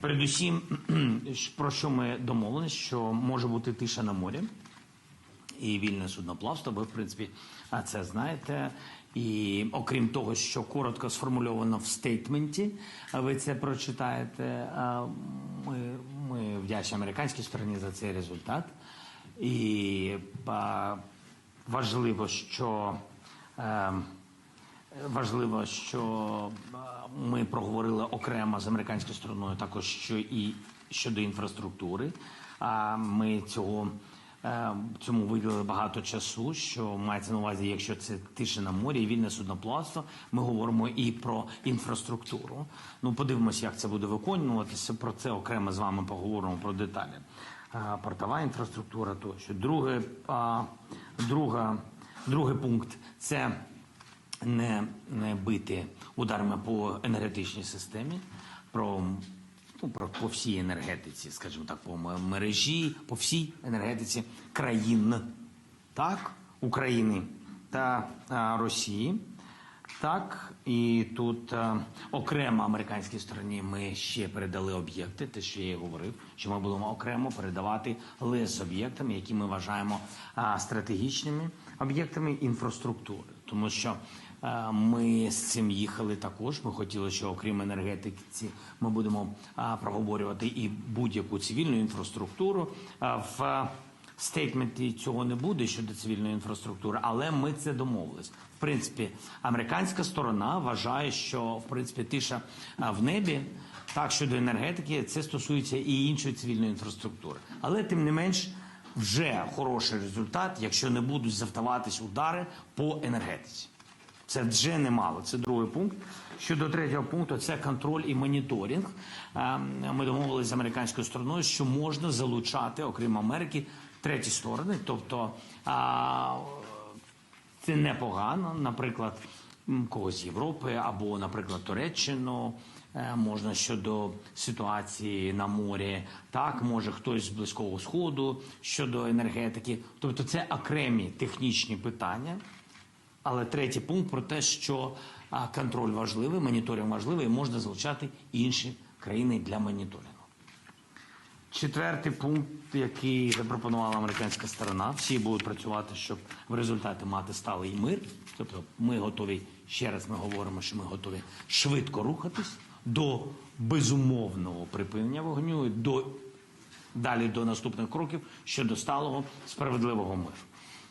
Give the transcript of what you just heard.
Передусім, про що ми домовилися, що може бути тиша на морі і вільне судноплавство. Ви, в принципі, а це знаєте. І окрім того, що коротко сформульовано в стейтменті, ви це прочитаєте. Ми, ми вдячні американській стороні за цей результат. І важливо, що. Важливо, що е, ми проговорили окремо з американською стороною, також що і щодо інфраструктури. А ми цього е, цьому виділили багато часу. Що мається на увазі, якщо це тиша на морі вільне судноплавство, ми говоримо і про інфраструктуру. Ну, подивимося, як це буде виконуватися. Про це окремо з вами поговоримо про деталі. Портова інфраструктура тощо. Друге, друга, другий пункт це не, не бити ударами по енергетичній системі, про, ну, про по всій енергетиці, скажімо так, по мережі, по всій енергетиці країн, так, України та а, Росії. Так, і тут е, окремо американській стороні ми ще передали об'єкти, те, що я і говорив, що ми будемо окремо передавати лист з об'єктами, які ми вважаємо а, стратегічними об'єктами інфраструктури. Тому що е, ми з цим їхали також. Ми хотіли, що окрім енергетики, ми будемо а, проговорювати і будь-яку цивільну інфраструктуру а, в. Стейтменті цього не буде щодо цивільної інфраструктури, але ми це домовились. В принципі, американська сторона вважає, що в принципі тиша в небі, так щодо енергетики, це стосується і іншої цивільної інфраструктури. Але тим не менш, вже хороший результат, якщо не будуть завдаватись удари по енергетиці. Це вже немало. Це другий пункт. Щодо третього пункту, це контроль і моніторинг. Е, Ми домовилися з американською стороною, що можна залучати, окрім Америки, треті сторони. Тобто а, це непогано, наприклад, когось з Європи або, наприклад, Туреччину. Е, Можна щодо ситуації на морі, так може хтось з близького сходу щодо енергетики. Тобто, це окремі технічні питання. Але третій пункт про те, що контроль важливий, моніторинг важливий, можна залучати інші країни для моніторингу. Четвертий пункт, який запропонувала американська сторона, всі будуть працювати, щоб в результаті мати сталий мир. Тобто, ми готові ще раз. Ми говоримо, що ми готові швидко рухатись до безумовного припинення вогню, до далі до наступних кроків щодо сталого справедливого миру.